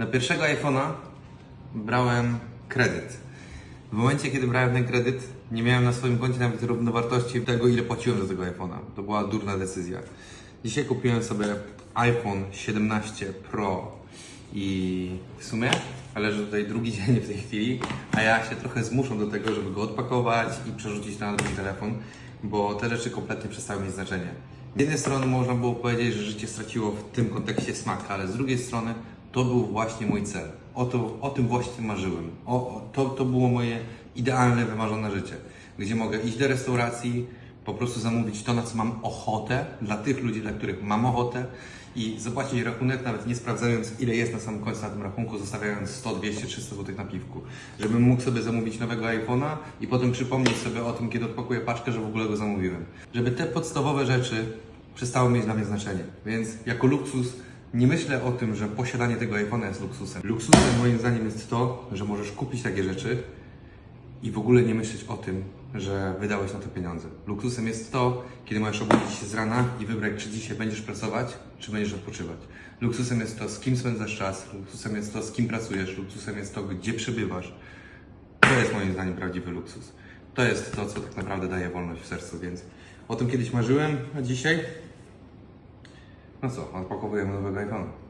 Na pierwszego iPhone'a brałem kredyt. W momencie, kiedy brałem ten kredyt, nie miałem na swoim koncie nawet równowartości tego, ile płaciłem za tego iPhone'a. To była durna decyzja. Dzisiaj kupiłem sobie iPhone 17 Pro i w sumie leży tutaj drugi dzień w tej chwili, a ja się trochę zmuszam do tego, żeby go odpakować i przerzucić na drugi telefon, bo te rzeczy kompletnie przestały mieć znaczenie. Z jednej strony można było powiedzieć, że życie straciło w tym kontekście smak, ale z drugiej strony to był właśnie mój cel. O, to, o tym właśnie marzyłem. O, o, to, to było moje idealne, wymarzone życie, gdzie mogę iść do restauracji, po prostu zamówić to, na co mam ochotę, dla tych ludzi, dla których mam ochotę i zapłacić rachunek, nawet nie sprawdzając, ile jest na samym końcu na tym rachunku, zostawiając 100, 200, 300 zł na piwku. Żebym mógł sobie zamówić nowego iPhone'a i potem przypomnieć sobie o tym, kiedy odpakuję paczkę, że w ogóle go zamówiłem. Żeby te podstawowe rzeczy przestały mieć dla mnie znaczenie. Więc jako luksus nie myślę o tym, że posiadanie tego iPhone'a jest luksusem. Luksusem moim zdaniem jest to, że możesz kupić takie rzeczy, i w ogóle nie myśleć o tym, że wydałeś na to pieniądze. Luksusem jest to, kiedy możesz obudzić się z rana i wybrać, czy dzisiaj będziesz pracować, czy będziesz odpoczywać. Luksusem jest to, z kim spędzasz czas, luksusem jest to, z kim pracujesz, luksusem jest to, gdzie przebywasz. To jest moim zdaniem prawdziwy luksus. To jest to, co tak naprawdę daje wolność w sercu, więc o tym kiedyś marzyłem, a dzisiaj no co, odpakowujemy nowego iPhone'a.